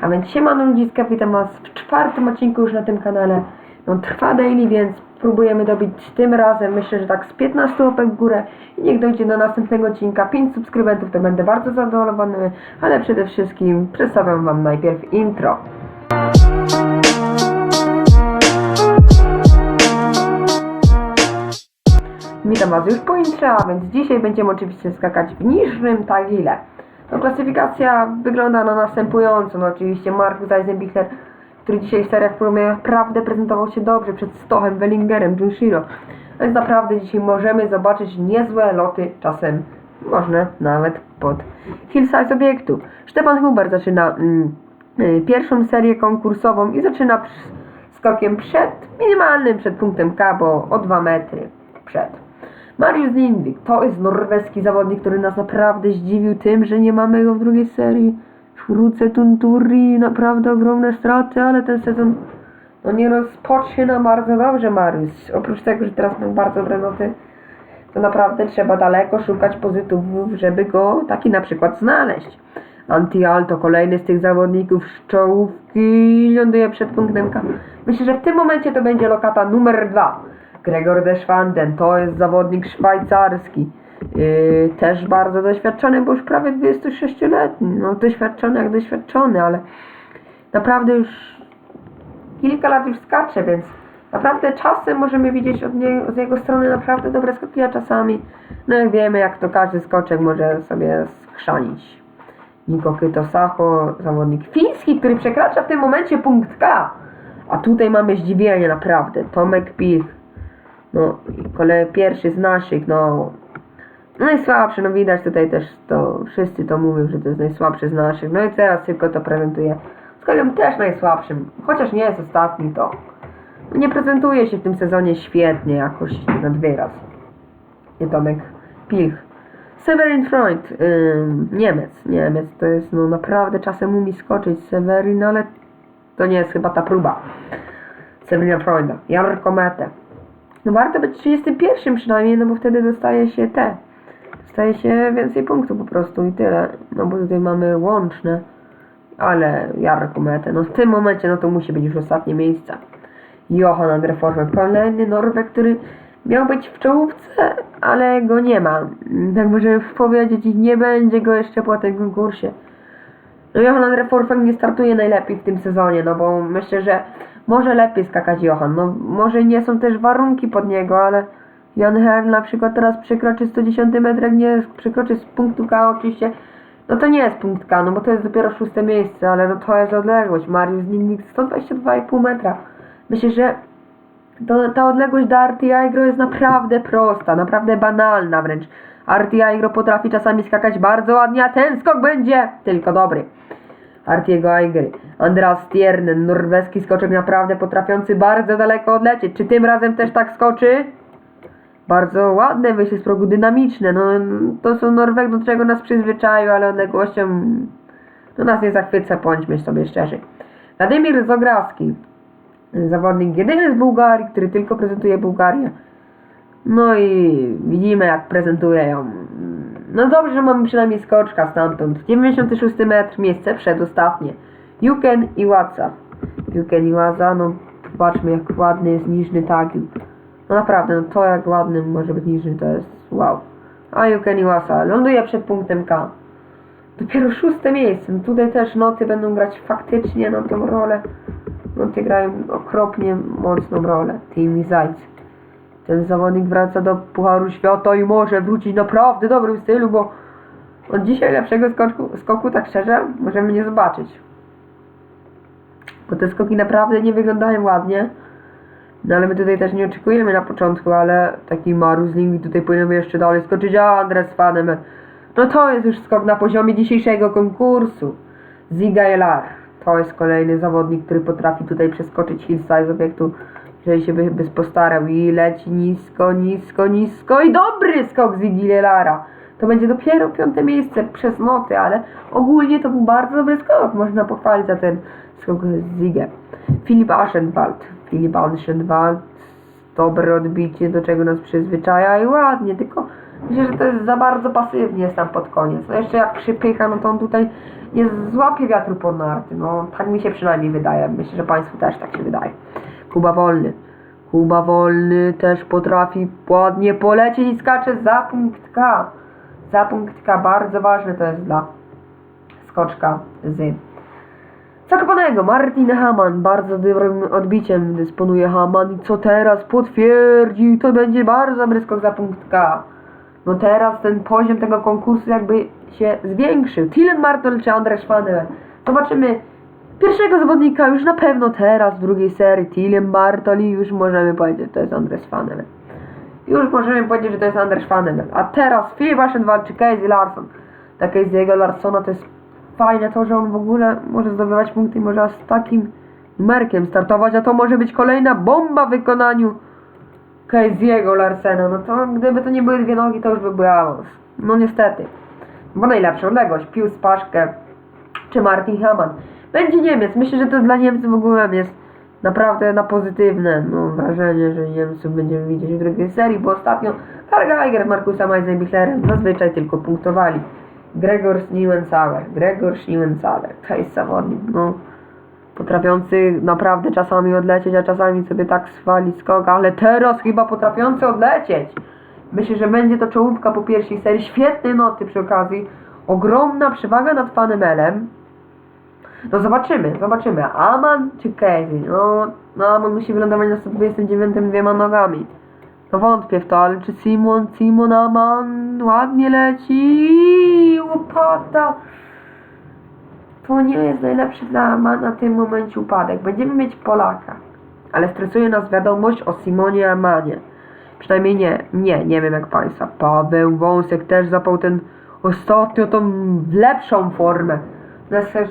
A więc siemano ludziska, witam was w czwartym odcinku już na tym kanale. No trwa daily, więc próbujemy dobić tym razem, myślę, że tak z 15 łapek w górę i niech dojdzie do następnego odcinka 5 subskrybentów, to będę bardzo zadowolony, ale przede wszystkim przedstawiam wam najpierw intro. Witam Was już po intrze, a więc dzisiaj będziemy oczywiście skakać w niższym tagile. No, klasyfikacja wygląda no następująco. No oczywiście Mark Eisenbichler, który dzisiaj w seriach premierach naprawdę prezentował się dobrze przed Stochem, Wellingerem, Junshiro. Więc naprawdę dzisiaj możemy zobaczyć niezłe loty, czasem można nawet pod hillside obiektu. Stefan Huber zaczyna mm, y, pierwszą serię konkursową i zaczyna przy- skokiem przed, minimalnym przed punktem K, bo o 2 metry przed. Mariusz Lindvik to jest norweski zawodnik, który nas naprawdę zdziwił tym, że nie mamy go w drugiej serii. Wrócę Tunturi, naprawdę ogromne straty, ale ten sezon no nie rozpoczyna bardzo dobrze Mariusz. Oprócz tego, że teraz ma bardzo dobre noty, to naprawdę trzeba daleko szukać pozytywów, żeby go taki na przykład znaleźć. Antial to kolejny z tych zawodników z czołówki ląduje przed punktem K. Myślę, że w tym momencie to będzie lokata numer dwa. Gregor Deschwanden to jest zawodnik szwajcarski. Yy, też bardzo doświadczony, bo już prawie 26-letni. No doświadczony jak doświadczony, ale naprawdę już kilka lat już skacze, więc naprawdę czasem możemy widzieć od niego, z jego strony naprawdę dobre skoki, a czasami, no jak wiemy, jak to każdy skoczek może sobie skrzanić. Niko Kytosacho, zawodnik fiński, który przekracza w tym momencie punkt K. A tutaj mamy zdziwienie naprawdę. Tomek Pich, no kolej pierwszy z naszych, no najsłabszy, no widać tutaj też to, wszyscy to mówią, że to jest najsłabszy z naszych. No i teraz tylko to prezentuje. Skokiem też najsłabszym, chociaż nie jest ostatni, to nie prezentuje się w tym sezonie świetnie jakoś nad wyraz. Nie Tomek Pilch. Severin Freund, Niemiec, Niemiec, to jest no naprawdę czasem umie skoczyć Severin, ale to nie jest chyba ta próba. Severina Freunda, Jarko Mete. No warto być 31 przynajmniej, no bo wtedy dostaje się te. Dostaje się więcej punktów po prostu i tyle. No bo tutaj mamy łączne. Ale Jarko Mete, no w tym momencie no to musi być już ostatnie miejsce. Johan Andreformer, kolejny Norweg, który miał być w czołówce, ale go nie ma. Tak możemy powiedzieć i nie będzie go jeszcze po tym konkursie. No Johan Andre Forfang nie startuje najlepiej w tym sezonie, no bo myślę, że może lepiej skakać Johan. No może nie są też warunki pod niego, ale Jan Herr na przykład teraz przekroczy 110 metr, nie przekroczy z punktu K oczywiście, no to nie jest punkt K, no bo to jest dopiero szóste miejsce, ale no to jest odległość. Mariusz Ninnik 122,5 metra. Myślę, że to, ta odległość do Arti Aigro jest naprawdę prosta, naprawdę banalna wręcz. Arti Aigro potrafi czasami skakać bardzo ładnie, a ten skok będzie tylko dobry. Artiego Aigry. Andreas Stiernen, norweski skoczek naprawdę potrafiący bardzo daleko odlecieć. Czy tym razem też tak skoczy? Bardzo ładne wyjście z progu, dynamiczne. No, to są Norweg, do czego nas przyzwyczaił, ale odległością no nas nie zachwyca, bądźmy sobie szczerzy. Władimir Zograski, zawodnik jedyny z Bułgarii, który tylko prezentuje Bułgarię. No i widzimy jak prezentuje ją. No dobrze, że mamy przynajmniej skoczka stamtąd. 96 metr, miejsce przedostatnie. Juken i Łaca. Juken i Łaza, no zobaczmy jak ładny jest niżny tagil. No naprawdę, no to jak ładny może być niżny, to jest wow. A Juken i Łaza ląduje przed punktem K. Dopiero szóste miejsce. No tutaj też noty będą grać faktycznie na tą rolę. Noty grają okropnie mocną rolę. Tymi Zajc. Ten zawodnik wraca do Pucharu Świata i może wrócić naprawdę w dobrym stylu, bo od dzisiaj lepszego skoku, skoku tak szczerze, możemy nie zobaczyć. Bo te skoki naprawdę nie wyglądają ładnie. No ale my tutaj też nie oczekujemy na początku, ale taki Marus Lingui tutaj powinien jeszcze dalej skoczyć, a Andres Fanem. No to jest już skok na poziomie dzisiejszego konkursu. Ziga Elar. To jest kolejny zawodnik, który potrafi tutaj przeskoczyć hillside z obiektu, jeżeli się by, by postarał i leci nisko, nisko, nisko i dobry skok Ziggy Elara. To będzie dopiero piąte miejsce przez noty, ale ogólnie to był bardzo dobry skok. Można pochwalić za ten skok Zigę. Filip Aschenwald. Filip Aschenwald. Dobre odbicie, do czego nas przyzwyczaja i ładnie, tylko myślę, że to jest za bardzo pasywnie jest tam pod koniec. No jeszcze jak przypycha, no to on tutaj nie złapie wiatru pod narty. No, tak mi się przynajmniej wydaje. Myślę, że Państwu też tak się wydaje. Kuba Wolny. Kuba Wolny też potrafi ładnie polecieć i skacze za punkt K. Za punkt K. Bardzo ważne to jest dla skoczka z Zakopanego. Martin Haman. Bardzo dobrym odbiciem dysponuje Haman. I co teraz potwierdził, to będzie bardzo dobry skok za punkt K. No teraz ten poziom tego konkursu jakby się zwiększył. Tilen Martol czy Andrzej Szwaneler. Zobaczymy pierwszego zawodnika już na pewno teraz w drugiej serii. Tilen Bartoli już możemy powiedzieć, że to jest Andrzej Szwaneler. Już możemy powiedzieć, że to jest Andrzej Szwaneler. A teraz Filip walczy Casey Larson. Dla Casey'ego Larsona to jest fajne to, że on w ogóle może zdobywać punkty i może z takim numerkiem startować, a to może być kolejna bomba w wykonaniu Casey'ego Larsena. No to gdyby to nie były dwie nogi, to już by był awans. No niestety. Bo najlepsza odległość. Pius Paszkę czy Martin Hamann. Będzie Niemiec. Myślę, że to dla Niemców w ogóle jest naprawdę na pozytywne no, wrażenie, że Niemców będziemy widzieć w drugiej serii, bo ostatnio Karl Geiger z Markusem Eisenbichlerem zazwyczaj tylko punktowali. Gregor Schniewensauer. Gregor Schniewensauer. To jest zawodnik, no potrafiący naprawdę czasami odlecieć, a czasami sobie tak swali skok, ale teraz chyba potrafiący odlecieć. Myślę, że będzie to czołówka po pierwszej serii. Świetne noty przy okazji. Ogromna przewaga nad Fanemelem. No zobaczymy, zobaczymy. Aman czy Casey? No, no Aman musi wylądować na 129 dwiema nogami. No wątpię w to, ale czy Simon, Simon Aman ładnie leci? Upada. To nie jest najlepszy dla Amana w tym momencie upadek. Będziemy mieć Polaka. Ale stresuje nas wiadomość o Simonie Amanie. Przynajmniej nie, nie, nie wiem jak Państwa. Paweł Wąsek też zapał ten ostatnio tą lepszą formę.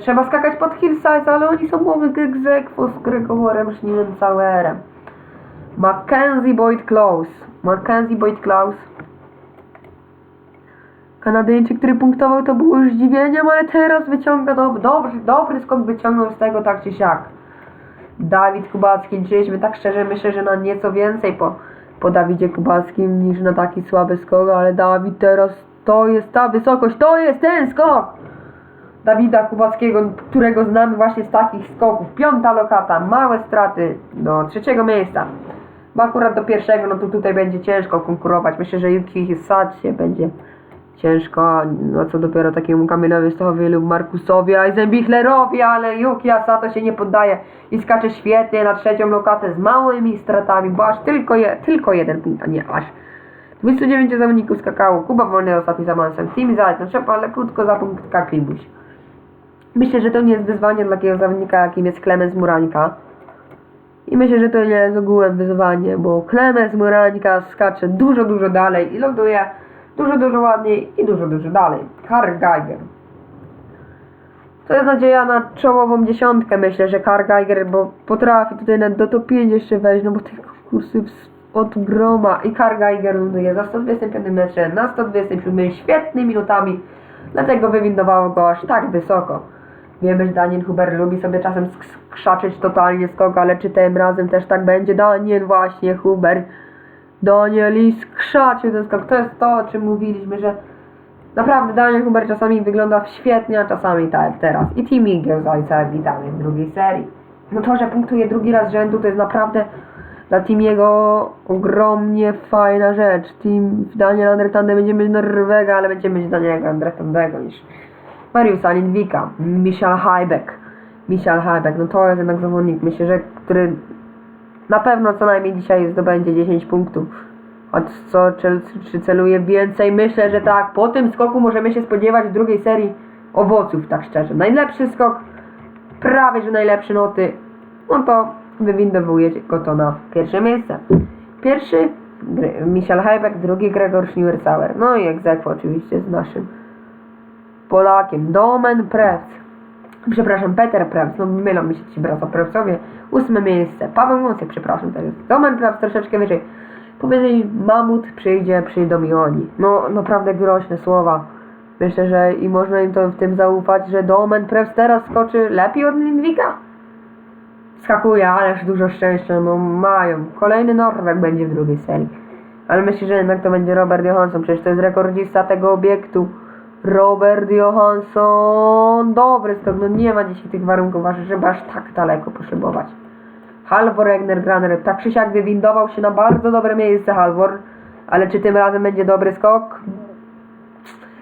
Trzeba skakać pod hillside, ale oni są głowy egzekwo z Gregorem Schniewenzauerem. Mackenzie Boyd Close. Mackenzie Boyd Close. Kanadyjczyk, który punktował, to było już zdziwieniem, ale teraz wyciąga do, dobry, dobry skok wyciągnął z tego tak czy siak. Dawid Kubacki, liczyliśmy tak szczerze, myślę, że na nieco więcej po, po Dawidzie Kubackim niż na taki słaby skok, ale Dawid teraz to jest ta wysokość, to jest ten skok! Dawida Kubackiego, którego znamy właśnie z takich skoków. Piąta lokata, małe straty do trzeciego miejsca. Bo akurat do pierwszego, no to tutaj będzie ciężko konkurować. Myślę, że Yuki Hisacie będzie ciężko, no co dopiero takiemu Kamilowi Stochowi lub Markusowi Eisenbichlerowi, ale Yuki Asato się nie poddaje i skacze świetnie na trzecią lokatę z małymi stratami, bo aż tylko, je, tylko jeden punkt, a nie aż. 29 zawodników skakało, Kuba Wolny ostatni za Mansem, Team Zayt, no trzeba ale krótko za punkt Kaklibuś. Myślę, że to nie jest wyzwanie dla takiego zawodnika, jakim jest Klemens Murańka. I myślę, że to nie jest ogółem wyzwanie, bo Klemens Murańka skacze dużo, dużo dalej i ląduje dużo, dużo ładniej i dużo, dużo dalej. Karl Geiger. To jest nadzieja na czołową dziesiątkę, myślę, że Karl Geiger, bo potrafi tutaj nawet do top 5 jeszcze wejść, no bo tych jest od groma. I Karl Geiger ląduje za 125 metrze, na 127 świetnymi minutami, dlatego wywindowało go aż tak wysoko. Wiemy, że Daniel Huber lubi sobie czasem sk- krzaczyć totalnie skok, ale czy tym razem też tak będzie? Daniel właśnie, Huber. Daniel i skrzaczył ten skok. To jest to, o czym mówiliśmy, że naprawdę Daniel Huber czasami wygląda świetnie, a czasami tak jak teraz. I Team Eagle Zajca witamy w drugiej serii. No to, że punktuje drugi raz z rzędu, to jest naprawdę dla Timiego ogromnie fajna rzecz. Team Daniel Andretande będziemy mieć Norwega, ale będziemy mieć Daniela Andretandego niż Mariusa Lindwika, Michal Hajbek. Michal Hajbek, no to jest jednak zawodnik, myślę, że który na pewno co najmniej dzisiaj zdobędzie 10 punktów. Choć co, czy, czy celuje więcej? Myślę, że tak. Po tym skoku możemy się spodziewać w drugiej serii owoców, tak szczerze. Najlepszy skok, prawie że najlepsze noty, no to wywindowuje go to na pierwsze miejsce. Pierwszy Michal Hajbek, drugi Gregor Schniewersauer. No i egzekwo oczywiście z naszym Polakiem. Domen Prec. Przepraszam, Peter Prec. No mylą mi się ci bracia Prewcowie. Ósme miejsce. Paweł Wąsek, przepraszam, to jest Domen Prec troszeczkę wyżej. Powiedzieli, mamut przyjdzie, przyjdą i oni. No naprawdę groźne słowa. Myślę, że i można im to w tym zaufać, że Domen Prec teraz skoczy lepiej od Lindwika. Skakuje, ależ dużo szczęścia, no mają. Kolejny Norweg będzie w drugiej serii. Ale myślę, że jednak to będzie Robert Johansson, przecież to jest rekordzista tego obiektu Robert Johansson. Dobry skok, no nie ma dzisiaj tych warunków, żeby aż tak daleko poszybować. Halvor Egner Graner, tak czy siak wywindował się na bardzo dobre miejsce Halvor, ale czy tym razem będzie dobry skok?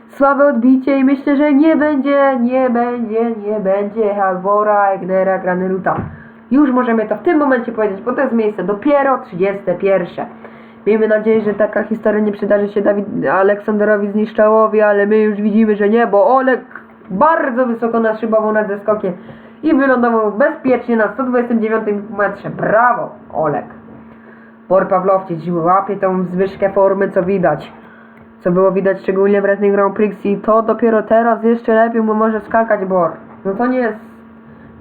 Słabe odbicie i myślę, że nie będzie, nie będzie, nie będzie Halvora Egnera Graneruta. Już możemy to w tym momencie powiedzieć, bo to jest miejsce dopiero 31. Miejmy nadzieję, że taka historia nie przydarzy się Dawid Aleksanderowi Zniszczałowi, ale my już widzimy, że nie, bo Olek bardzo wysoko naszybował nad zeskokiem i wylądował bezpiecznie na 129 metrze. Brawo, Olek. Bor Pawlowczyk łapie tą zwyżkę formy, co widać. Co było widać szczególnie w Redning Grand Prix i to dopiero teraz jeszcze lepiej mu może skakać Bor. No to nie jest...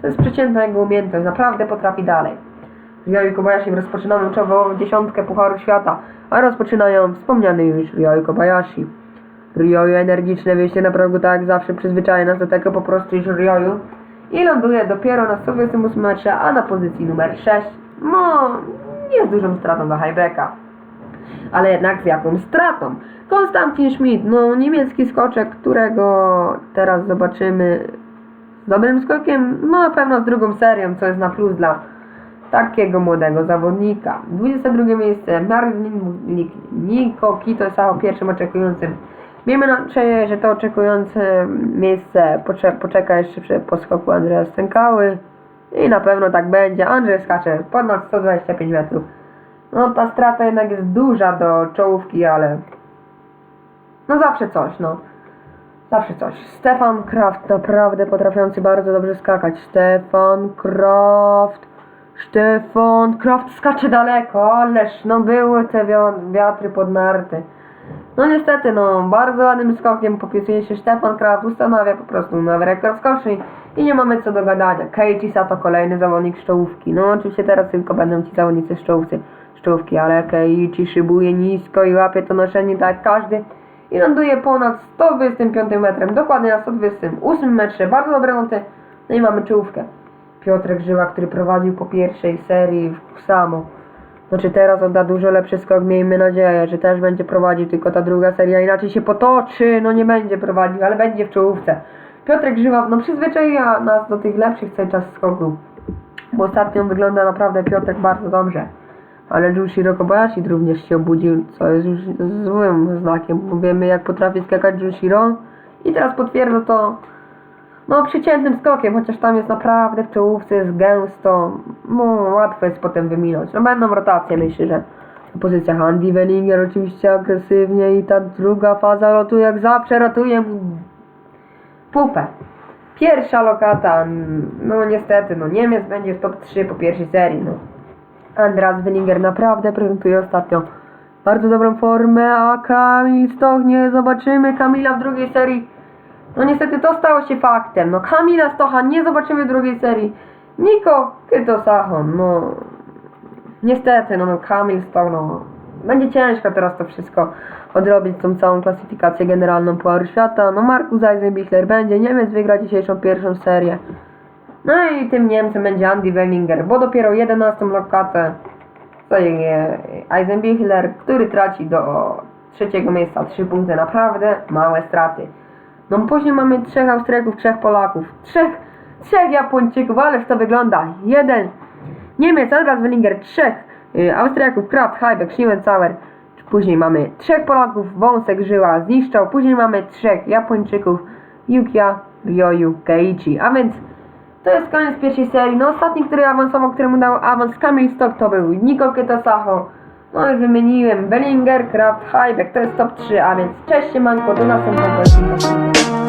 To jest przeciętna jego umiejętność, naprawdę potrafi dalej. Ryo i Kobayashi rozpoczynają czołową dziesiątkę Pucharu Świata, a rozpoczynają wspomniany już Ryo i Kobayashi. Ryoyu energiczne wyjście na progu tak jak zawsze przyzwyczaja nas do tego po prostu już Ryoyu i ląduje dopiero na 128 metrze, a na pozycji numer 6. No, nie z dużą stratą dla Highbacka. Ale jednak z jaką stratą? Konstantin Schmidt, no niemiecki skoczek, którego teraz zobaczymy z dobrym skokiem, no na pewno z drugą serią, co jest na plus dla takiego młodego zawodnika. 22 miejsce Marvin Niko Kito Sao pierwszym oczekującym. Miejmy nadzieję, że to oczekujące miejsce pocze poczeka jeszcze przy poskoku Andrzeja Stękały i na pewno tak będzie. Andrzej skacze ponad 125 metrów. No ta strata jednak jest duża do czołówki, ale no zawsze coś, no. Zawsze coś. Stefan Kraft, naprawdę potrafiący bardzo dobrze skakać. Stefan Kraft. Stefan Kraft skacze daleko, ależ no były te wiatry pod narty. No niestety, no bardzo ładnym skokiem popisuje się Stefan Kraft, ustanawia po prostu nowy rekord skoczni i nie mamy co do gadania. Keiichi Sato kolejny zawodnik z czołówki. No oczywiście teraz tylko będą ci zawodnicy z czołówcy, z czołówki, ale Keiichi szybuje nisko i łapie to noszenie tak jak każdy i ląduje ponad 125 metrem, dokładnie na 128 metrze, bardzo dobre noty. No i mamy czołówkę. Piotrek Żyła, który prowadził po pierwszej serii w samo. Znaczy teraz odda dużo lepszy skok, miejmy nadzieję, że też będzie prowadził, tylko ta druga seria inaczej się potoczy, no nie będzie prowadził, ale będzie w czołówce. Piotrek Żyła, no przyzwyczaiła nas do tych lepszych cały czas skoków, bo ostatnio wygląda naprawdę Piotrek bardzo dobrze. Ale Junshiro Kobayashi również się obudził, co jest już złym znakiem, bo wiemy jak potrafi skakać Junshiro i teraz potwierdza to no przeciętnym skokiem, chociaż tam jest naprawdę w czołówce, jest gęsto, no łatwo jest potem wyminąć. No będą rotacje, myślę, że na pozycjach Andy Wellinger oczywiście agresywnie i ta druga faza lotu jak zawsze ratuje pupę. Pierwsza lokata, no niestety, no Niemiec będzie w top 3 po pierwszej serii, no. Andras Wellinger naprawdę prezentuje ostatnio bardzo dobrą formę, a Kamil Stoch zobaczymy Kamila w drugiej serii. No niestety to stało się faktem. No Kamila Stocha nie zobaczymy drugiej serii. Niko Kytosachon, no niestety, no, no Kamil Stoch, no będzie ciężko teraz to wszystko odrobić, tą całą klasyfikację generalną Pucharu Świata. No Markus Eisenbichler będzie, Niemiec wygra dzisiejszą pierwszą serię. No i tym Niemcem będzie Andy Wellinger, bo dopiero 11 lokatę zajmie Eisenbichler, który traci do trzeciego miejsca 3 punkty. Naprawdę małe straty. No później mamy trzech Austriaków, trzech Polaków, trzech, trzech Japończyków, ależ to wygląda. Jeden Niemiec, Andras Wellinger, trzech y, Austriaków, Kraft, Heibeck, Schniewenzauer. Później mamy trzech Polaków, Wąsek, Żyła, Zniszczał. Później mamy trzech Japończyków, Yukia, Ryoyu, Keiichi. A więc to jest koniec pierwszej serii. No ostatni, który awansował, któremu dał awans Kamil Stock to był Niko Ketosacho. No już wymieniłem Bellinger, Kraft, Heibeck, to jest top 3, a więc cześć siemanko, do następnego odcinka.